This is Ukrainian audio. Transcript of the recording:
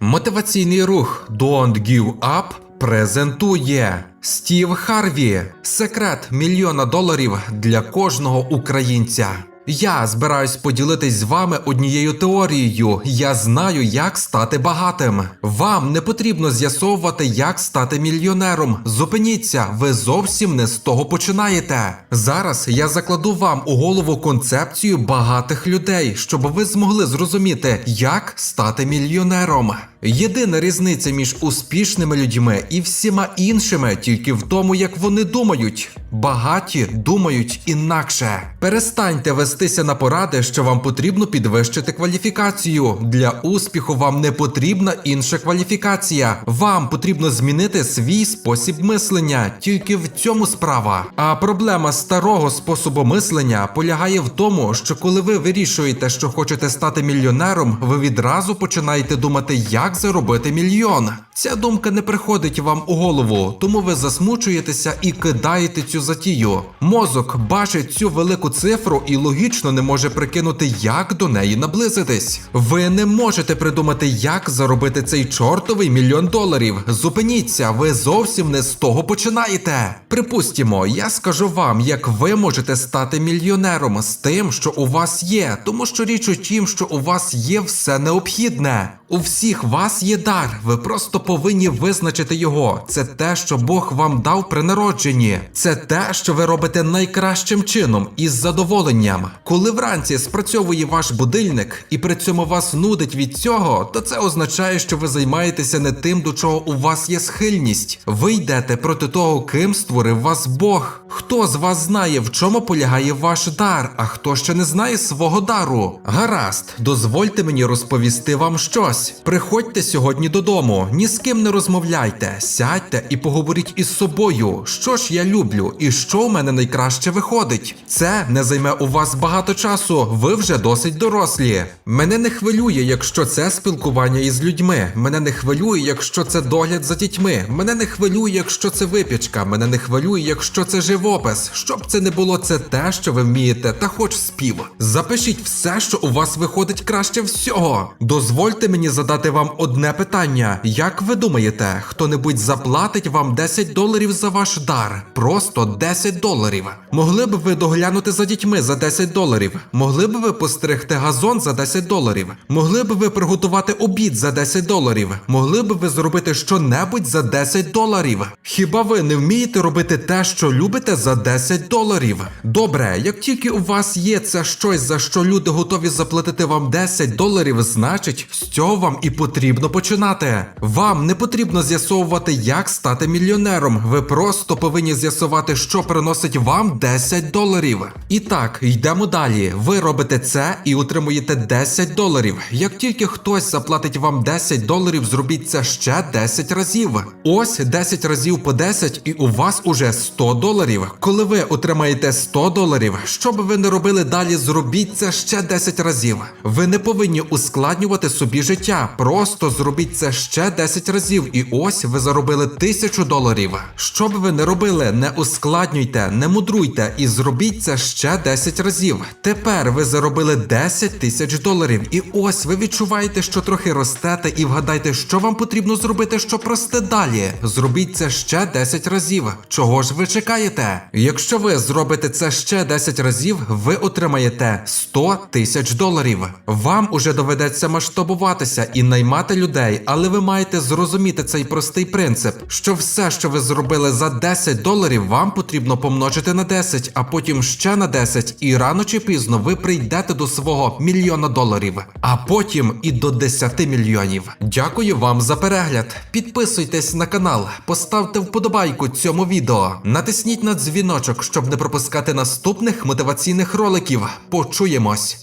Мотиваційний рух Don't Give Up презентує Стів Харві Секрет мільйона доларів для кожного українця. Я збираюсь поділитись з вами однією теорією. Я знаю, як стати багатим. Вам не потрібно з'ясовувати, як стати мільйонером. Зупиніться, ви зовсім не з того починаєте. Зараз я закладу вам у голову концепцію багатих людей, щоб ви змогли зрозуміти, як стати мільйонером. Єдина різниця між успішними людьми і всіма іншими тільки в тому, як вони думають. Багаті думають інакше. Перестаньте вестися на поради, що вам потрібно підвищити кваліфікацію. Для успіху вам не потрібна інша кваліфікація. Вам потрібно змінити свій спосіб мислення. Тільки в цьому справа. А проблема старого способу мислення полягає в тому, що коли ви вирішуєте, що хочете стати мільйонером, ви відразу починаєте думати, як заробити мільйон. Ця думка не приходить вам у голову, тому ви засмучуєтеся і кидаєте цю затію. Мозок бачить цю велику цифру і логічно не може прикинути, як до неї наблизитись. Ви не можете придумати, як заробити цей чортовий мільйон доларів. Зупиніться, ви зовсім не з того починаєте. Припустімо, я скажу вам, як ви можете стати мільйонером з тим, що у вас є, тому що річ у тім, що у вас є все необхідне. У всіх вас є дар, ви просто повинні визначити його. Це те, що Бог вам дав при народженні. Це те, що ви робите найкращим чином із задоволенням. Коли вранці спрацьовує ваш будильник і при цьому вас нудить від цього, то це означає, що ви займаєтеся не тим, до чого у вас є схильність. Ви йдете проти того, ким створив вас Бог. Хто з вас знає, в чому полягає ваш дар, а хто ще не знає свого дару? Гаразд, дозвольте мені розповісти вам щось. Приходьте сьогодні додому, ні з ким не розмовляйте, сядьте і поговоріть із собою, що ж я люблю і що в мене найкраще виходить. Це не займе у вас багато часу, ви вже досить дорослі. Мене не хвилює, якщо це спілкування із людьми. Мене не хвилює, якщо це догляд за дітьми. Мене не хвилює, якщо це випічка. Мене не хвилює, якщо це живопис. Щоб це не було, це те, що ви вмієте, та хоч спів. Запишіть все, що у вас виходить краще всього. Дозвольте мені задати вам одне питання. Як ви думаєте, хто-небудь заплатить вам 10 доларів за ваш дар? Просто 10 доларів. Могли б ви доглянути за дітьми за 10 доларів? Могли б ви постригти газон за 10 доларів? Могли б ви приготувати обід за 10 доларів? Могли б ви зробити що-небудь за 10 доларів? Хіба ви не вмієте робити те, що любите за 10 доларів? Добре, як тільки у вас є це щось, за що люди готові заплатити вам 10 доларів, значить, з цього вам і потрібно починати. Вам не потрібно з'ясовувати, як стати мільйонером. Ви просто повинні з'ясувати, що приносить вам 10 доларів. І так, йдемо далі. Ви робите це і отримуєте 10 доларів. Як тільки хтось заплатить вам 10 доларів, зробіть це ще 10 разів. Ось 10 разів по 10, і у вас уже 100 доларів. Коли ви отримаєте 100 доларів, що би ви не робили далі, зробіть це ще 10 разів. Ви не повинні ускладнювати собі життя. Просто зробіть це ще 10 разів, і ось ви заробили 1000 доларів. Що б ви не робили, не ускладнюйте, не мудруйте і зробіть це ще 10 разів. Тепер ви заробили 10 тисяч доларів, і ось ви відчуваєте, що трохи ростете, і вгадайте, що вам потрібно зробити, щоб рости далі. Зробіть це ще 10 разів. Чого ж ви чекаєте? Якщо ви зробите це ще 10 разів, ви отримаєте 100 тисяч доларів. Вам уже доведеться масштабуватися і наймати людей, але ви маєте зрозуміти цей простий принцип, що все, що ви зробили за 10 доларів, вам потрібно помножити на 10, а потім ще на 10, і рано чи пізно ви прийдете до свого мільйона доларів, а потім і до 10 мільйонів. Дякую вам за перегляд. Підписуйтесь на канал, поставте вподобайку цьому відео, натисніть на дзвіночок, щоб не пропускати наступних мотиваційних роликів. Почуємось!